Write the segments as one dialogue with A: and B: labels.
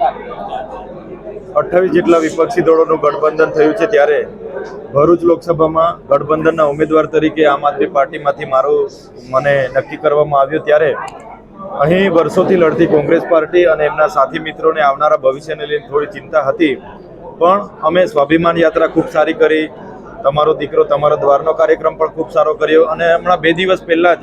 A: અઠ્ઠાવીસ જેટલા વિપક્ષી દળોનું ગઠબંધન થયું છે ત્યારે ભરૂચ લોકસભામાં ગઠબંધનના ઉમેદવાર તરીકે આમ આદમી પાર્ટીમાંથી મારું મને નક્કી કરવામાં આવ્યું ત્યારે અહીં વર્ષોથી લડતી કોંગ્રેસ પાર્ટી અને એમના સાથી મિત્રોને આવનારા ભવિષ્યને લઈને થોડી ચિંતા હતી. પણ અમે સ્વાભિમાન યાત્રા ખૂબ સારી કરી. તમારો દીકરો તમારો દ્વારનો કાર્યક્રમ પણ ખૂબ સારો કર્યો અને હમણાં બે દિવસ પહેલાં જ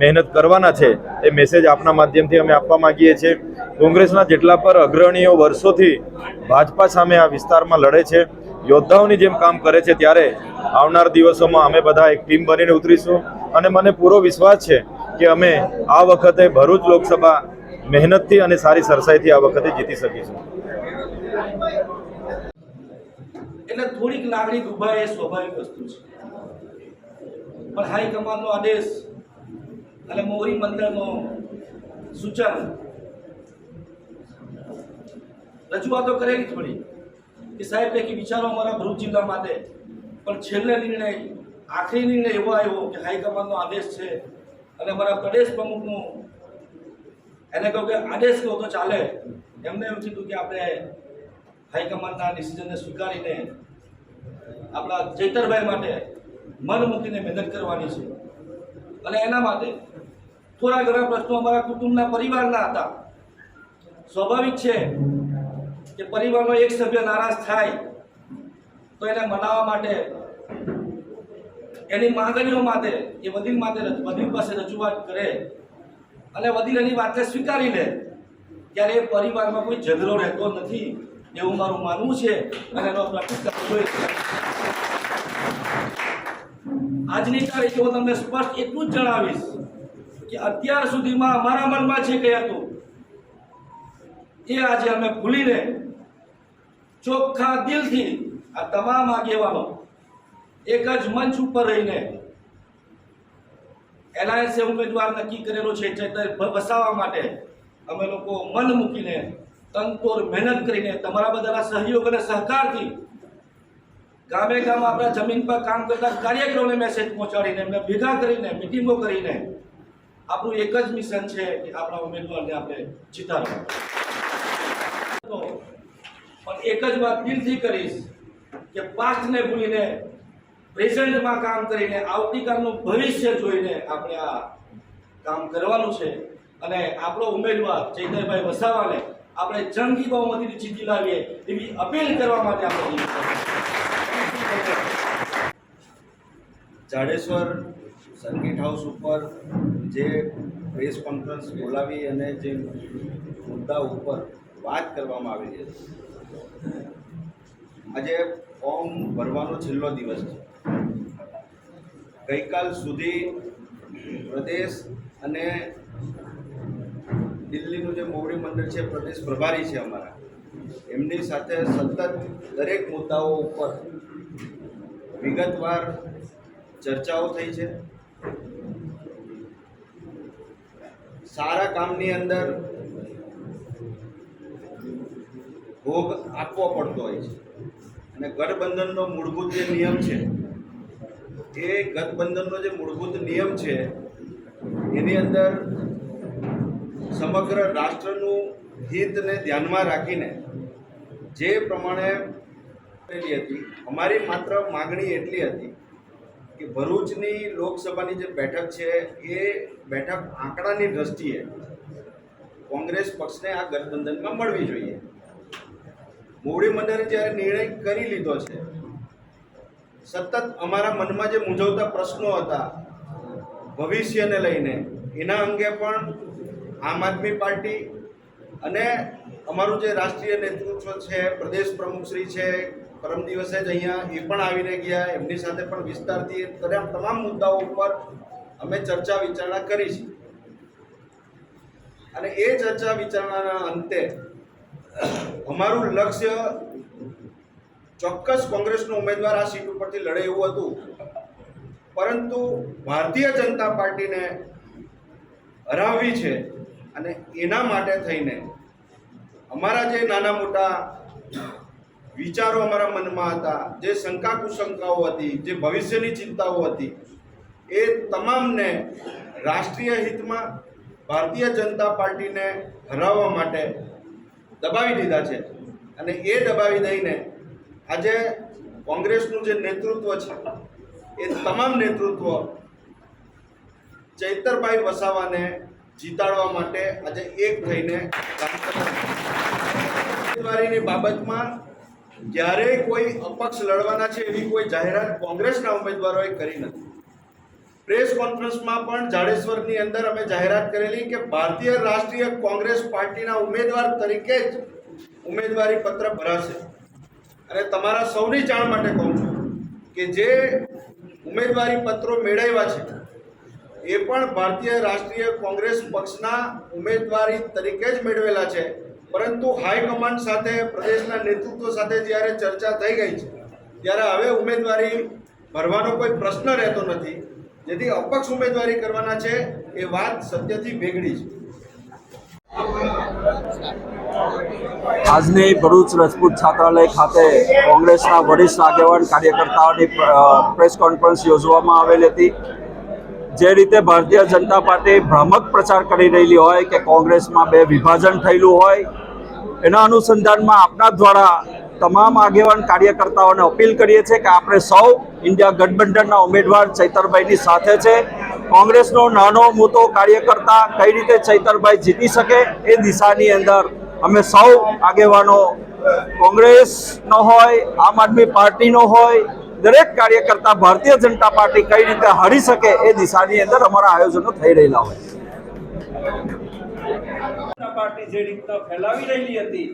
A: મહેનત કરવાના છે, એ મેસેજ આપના માધ્યમથી અમે આપવા માંગીએ છીએ. કોંગ્રેસના જેટલા પર અગ્રણીઓ વર્ષોથી ભાજપા સામે આ વિસ્તારમાં લડે છે, યોદ્ધાઓની જેમ કામ કરે છે, ત્યારે આવનાર દિવસોમાં અમે બધા એક ટીમ બનીને ઉતરીશું. અને મને પૂરો વિશ્વાસ છે કે અમે આ વખતે ભરૂચ લોકસભા મહેનતથી અને સારી સરસાઈથી આ વખતે જીતી શકીશું.
B: એટલે થોડીક લાગણી દુભાય એ સ્વાભાવિક વસ્તુ છે. પણ હાઈકમાન્ડનો આદેશ અને મોરી મંડળનો સૂચન. રજૂઆતો કરેલી જ પડી કે સાહેબ કે વિચારો અમારા ભરૂચ જિલ્લા માટે. પણ છેલ્લે નિર્ણય, આખરી નિર્ણય એવો આવ્યો કે હાઈકમાન્ડનો આદેશ છે અને અમારા પ્રદેશ પ્રમુખનું એને કહ્યું કે આદેશ કહો તો ચાલે. એમને એમ કીધું કે આપણે હાઈકમાન્ડના ડિસિઝનને સ્વીકારીને આપણા ચૈતરભાઈ માટે મન મૂકીને મહેનત કરવાની છે. અને એના માટે થોડા ઘણા પ્રશ્નો અમારા કુટુંબના પરિવારના હતા સ્વાભાવિક છે કે પરિવારનો એક સભ્ય નારાજ થાય તો એને મનાવવા માટે, એની માંગણીઓ માટે, એ વડીલ માટે વડીલ પાસે રજૂઆત કરે અને વડીલ એની વાતને સ્વીકારી લે, ત્યારે એ પરિવારમાં કોઈ ઝઘડો રહેતો નથી એવું મારું માનવું છે અને એનો પ્રતિકાર. આજની તારીખે હું તમને સ્પષ્ટ એટલું જ જણાવીશ કે અત્યાર સુધીમાં અમારા મનમાં જે કંઈ હતું, એ આજે અમે ભૂલીને ચોખ્ખા દિલથી આ તમામ આગેવાનો એક જ મંચ ઉપર રહીને એલાયન્સે ઉમેદવાર નક્કી કરેલો છે ચૈતર માટે અમે લોકો મન મૂકીને તનતોડ મહેનત કરીને તમારા બધાના સહયોગ અને સહકારથી ગામે ગામ આપણા જમીન પર કામ કરતા કાર્યક્રમને મેસેજ પહોંચાડીને એમને ભેગા કરીને મિટિંગો કરીને આપણું એક જ મિશન છે કે આપણા ઉમેદવારને આપણે જીતાડવા. પણ એક જ વાત દિલથી કરીશ કે પાસ્ટને ભૂલીને પ્રેઝન્ટમાં કામ કરીને આવતીકાલનું ભવિષ્ય જોઈને આપણે આ કામ કરવાનું છે. અને આપણો ઉમેદવાર ચૈતરભાઈ વસાવાને આપણે જંગી બહુમતીથી જીતી લાવીએ એવી અપીલ કરવા માટે આપણે
C: જાડેશ્વર સર્કિટ હાઉસ ઉપર જે પ્રેસ કોન્ફરન્સ બોલાવી અને જે મુદ્દા ઉપર વાત કરવામાં આવેલી હતી આજે ફોર્મ ભરવાનો છેલ્લો દિવસ છે. ગઈકાલ સુધી પ્રદેશ અને દિલ્હીનું જે મોવડી મંડળ છે, પ્રદેશ પ્રભારી છે અમારા. એમની સાથે સતત દરેક મુદ્દાઓ ઉપર વિગતવાર ચર્ચાઓ થઈ છે. સારા કામની અંદર ભોગ આપવો પડતો હોય છે. અને ગઠબંધનનો મૂળભૂત જે નિયમ છે, એ ગઠબંધનનો જે મૂળભૂત નિયમ છે, એની અંદર સમગ્ર રાષ્ટ્રનું હિતને ધ્યાનમાં રાખીને જે પ્રમાણે હતી, અમારી માત્ર માગણી એટલી હતી કે ભરૂચની લોકસભાની જે બેઠક છે, એ બેઠક આંકડાની દ્રષ્ટિએ કોંગ્રેસ પક્ષને આ ગઠબંધનમાં મળવી જોઈએ. મોવડી મંડળે જ્યારે નિર્ણય કરી લીધો છે, સતત અમારા મનમાં જે મૂંઝવતા પ્રશ્નો હતા, ભવિષ્યને લઈને, એના અંગે પણ આમ આદમી પાર્ટી અને અમારું જે રાષ્ટ્રીય નેતૃત્વ છે, પ્રદેશ પ્રમુખશ્રી છે પરમ દિવસે જ અહીંયા એ પણ આવીને ગયા, એમની સાથે પણ વિસ્તારથી તમામ મુદ્દાઓ ઉપર અમે ચર્ચા વિચારણા કરી છે અને એ ચર્ચા વિચારણાના અંતે અમારું લક્ષ્ય ચોક્કસ કોંગ્રેસનો ઉમેદવાર આ સીટ ઉપરથી લડે એવું હતું. પરંતુ ભારતીય જનતા પાર્ટીને હરાવવી છે અને એના માટે થઈને અમારા જે નાના મોટા વિચારો અમારા મનમાં હતા, જે શંકા કુશંકાઓ હતી, જે ભવિષ્યની ચિંતાઓ હતી, એ તમામને રાષ્ટ્રીય હિતમાં ભારતીય જનતા પાર્ટીને હરાવવા માટે દબાવી દીધા છે. અને એ દબાવી દઈને આજે કોંગ્રેસનું જે નેતૃત્વ છે, એ તમામ નેતૃત્વ ચૈતરભાઈ વસાવાને જીતાડવા માટે આજે એક થઈને કામ ઉમેદવારીની બાબતમાં ક્યારેય કોઈ અપક્ષ લડવાના છે એવી કોઈ જાહેરાત કોંગ્રેસના ઉમેદવારોએ કરી નથી. પ્રેસ કોન્ફરન્સમાં પણ જાડેશ્વરની અંદર અમે જાહેરાત કરેલી કે ભારતીય રાષ્ટ્રીય કોંગ્રેસ પાર્ટીના ઉમેદવાર તરીકે જ ઉમેદવારી પત્ર ભરાશે. અને તમારા સૌની જાણ માટે કહું છું કે જે ઉમેદવારી પત્રો મેળવ્યા છે, એ પણ ભારતીય રાષ્ટ્રીય કોંગ્રેસ પક્ષના ઉમેદવારી તરીકે જ મેળવેલા છે. પરંતુ હાઈકમાન્ડ સાથે પ્રદેશના નેતૃત્વ સાથે જ્યારે ચર્ચા થઈ ગઈ છે, ત્યારે હવે ઉમેદવારી ભરવાનો કોઈ પ્રશ્ન રહેતો નથી. જેથી અપક્ષ ઉમેદવારી કરવાના છે એ વાત સત્યથી વેગળી છે.
D: આજની ભરૂચ રજપૂત છાત્રાલય ખાતે કોંગ્રેસના વરિષ્ઠ આગેવાન કાર્યકર્તાઓની પ્રેસ કોન્ફરન્સ યોજવામાં આવેલી હતી. જે રીતે ભારતીય જનતા પાર્ટી ભ્રામક પ્રચાર કરી રહેલી હોય કે કોંગ્રેસમાં બે વિભાજન થયેલું હોય, એના અનુસંધાનમાં આપના દ્વારા તમામ આગેવાન કાર્યકર્તાઓને અપીલ કરીએ છીએ કે આપણે સૌ ઇન્ડિયા ગઠબંધનના ઉમેદવાર ચૈતરભાઈની સાથે છે. કોંગ્રેસનો નાનો મોટો કાર્યકર્તા કઈ રીતે ચૈતરભાઈ જીતી શકે એ દિશાની અંદર અમે સૌ આગેવાનો કોંગ્રેસનો હોય, આમ આદમી પાર્ટીનો હોય દરેક કાર્યકર્તા ભારતીય જનતા પાર્ટી કઈ રીતે હારી શકે એ દિશાની અંદર અમારા આયોજનો થઈ રહેલા હોય. પાર્ટી જે રીતના ફેલાવી રહેલી હતી,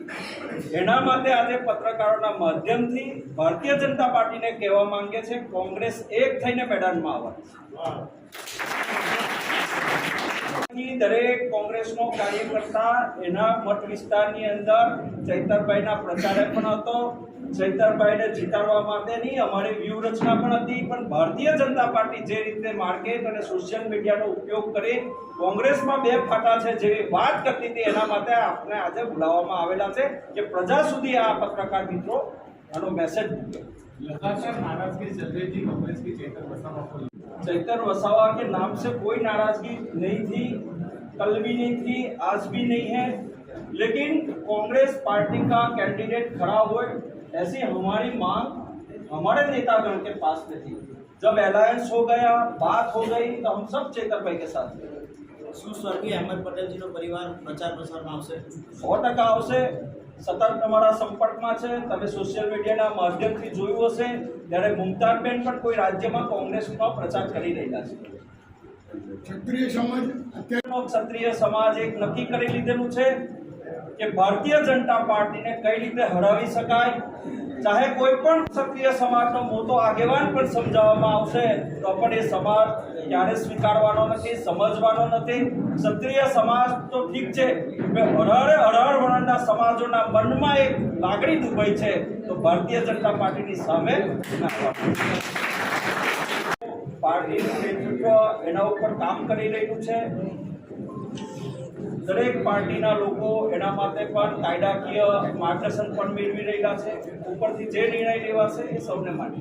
D: એના માટે આજે પત્રકારોના માધ્યમથી ભારતીય જનતા પાર્ટીને કહેવા માંગે છે, કોંગ્રેસ એક થઈને મેદાનમાં આવવાની દરેક કોંગ્રેસનો કાર્યકર્તા એના મત વિસ્તારની અંદર ચૈતરભાઈના પ્રચારે પણ હતો ચૈતરભાઈને જીતાડવા માટેની અમારી વ્યૂહરચના પણ હતી પણ ભારતીય જનતા પાર્ટી જે રીતે માર્કેટ અને સોશિયલ મીડિયાનો ઉપયોગ કરી કોંગ્રેસમાં બે ફાટા છે જેવી વાત કરતી હતી એના માટે આપણે આજે બોલાવવામાં આવેલા છે કે પ્રજા સુધી આ પત્રકાર મિત્રો આનો મેસેજ મૂકે
E: लगातार नाराजगी चल रही थी कांग्रेस की चेतन वसावा को
D: चैतर वसावा के नाम से कोई नाराजगी नहीं थी कल भी नहीं थी आज भी नहीं है लेकिन कांग्रेस पार्टी का कैंडिडेट खड़ा हुए ऐसी हमारी मांग हमारे नेतागण के पास में थी जब अलायंस हो गया बात हो गई तो हम सब चेतर भाई के साथ थे
F: શું સ્વર્ગીય અહેમદ પટેલજીનો પરિવાર પ્રચાર પ્રસારમાં આવશે
D: સો ટકા આવશે સતત તમારા સંપર્કમાં છે તમે સોશિયલ મીડિયાના માધ્યમથી જોયું હશે ત્યારે મુમતાજબેન પણ કોઈ રાજ્યમાં કોંગ્રેસનો પ્રચાર કરી રહ્યા છે
G: ક્ષત્રિય સમાજ અત્યારે
D: નો ક્ષત્રિય સમાજ એક નક્કી કરી લીધેલું છે કે ભારતીય જનતા પાર્ટીને કઈ રીતે હરાવી શકાય? ચાહે કોઈ પણ ક્ષત્રિય સમાજનો મોટો આગેવાન પણ સમજાવવામાં આવશે, તો પણ એ સમાજ ક્યારે સ્વીકારવાનો નથી, સમજવાનો નથી. ક્ષત્રિય સમાજ તો ઠીક છે હરહરે હરહર વર્ણના સમાજોના મનમાં એક લાગણી દુભાઈ છે, તો ભારતીય જનતા પાર્ટીની સામે પાર્ટીનું નેતૃત્વ એના ઉપર કામ કરી રહ્યું છે. દરેક પાર્ટીના લોકો એના માટે પણ કાયદાકીય માર્ગદર્શન પણ મેળવી રહ્યા છે. ઉપરથી જે નિર્ણય લેવાશે એ સૌને માટે.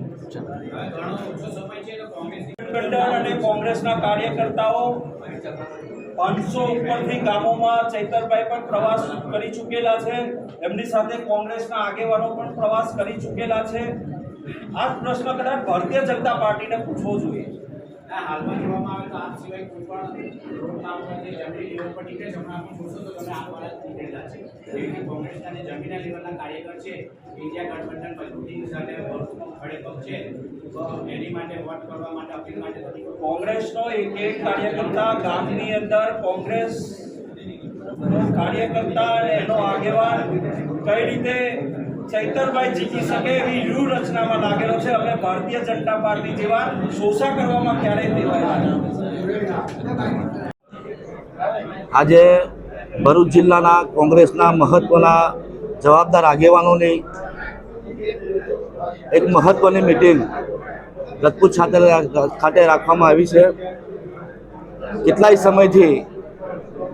D: અને કોંગ્રેસના કાર્યકર્તાઓ પાંચસો ઉપરથી ગામોમાં ચૈતરભાઈ પણ પ્રવાસ કરી ચૂકેલા છે. એમની સાથે કોંગ્રેસના આગેવાનો પણ પ્રવાસ કરી ચૂકેલા છે. આ પ્રશ્ન કદાચ ભારતીય જનતા પાર્ટીને પૂછવો જોઈએ.
E: હાલમાં જોવામાં આવે તો આપ સિવાય કોઈ પણ રોડના ઉપર જે જમીન લેવલ પર નીકળે છે, હમણાં આપણે જોશો તો તમે આ વાળા નીકળેલા છે. એવી કોંગ્રેસના જે જમીનના લેવલના કાર્યકર છે, ઇન્ડિયા ગઠબંધન મજબૂતી સાથે ખડે પગ છે એની માટે વોટ કરવા માટે અપીલ માટે
D: કોંગ્રેસનો એક એક કાર્યકર્તા ગામની અંદર કોંગ્રેસ કાર્યકર્તા અને એનો આગેવાન કઈ રીતે
H: આજે ભરૂચ જિલ્લાના કોંગ્રેસના મહત્વના જવાબદાર આગેવાનોની
B: એક મહત્વની મિટિંગ રજપૂત ખાતે રાખવામાં આવી છે. કેટલાય સમયથી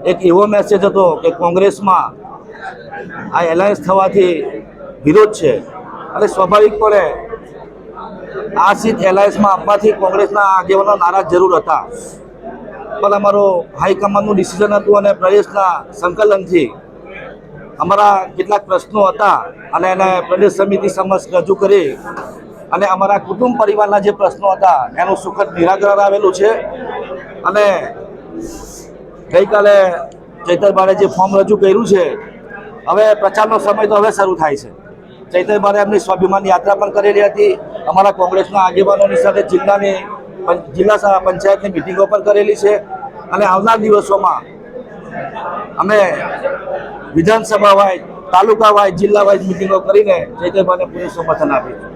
B: એક એવો મેસેજ હતો કે કોંગ્રેસમાં આ એલાયન્સ થવાથી વિરોધ છે. અને સ્વાભાવિકપણે આ સીટ એલાયન્સમાં આપવાથી કોંગ્રેસના આગેવાનો નારાજ જરૂર હતા. પણ અમારો હાઈકમાન્ડનું ડિસિઝન હતું અને પ્રદેશના સંકલનથી અમારા કેટલાક પ્રશ્નો હતા અને એને પ્રદેશ સમિતિ સમક્ષ રજૂ કરી અને અમારા કુટુંબ પરિવારના જે પ્રશ્નો હતા એનું સુખદ નિરાકરણ આવેલું છે. અને ગઈકાલે ચૈતરબારે જે ફોર્મ રજૂ કર્યું છે, હવે પ્રચારનો સમય તો હવે શરૂ થાય છે. ચૈતરબારે એમની સ્વાભિમાન યાત્રા પણ કરેલી હતી. અમારા કોંગ્રેસના આગેવાનોની સાથે જિલ્લાની જિલ્લા પંચાયતની મિટિંગો પણ કરેલી છે. અને આવનાર દિવસોમાં અમે વિધાનસભા વાઇઝ તાલુકા વાઇઝ જિલ્લા વાઇઝ મિટિંગો કરીને ચૈતરબાને પૂરું સમર્થન આપીશું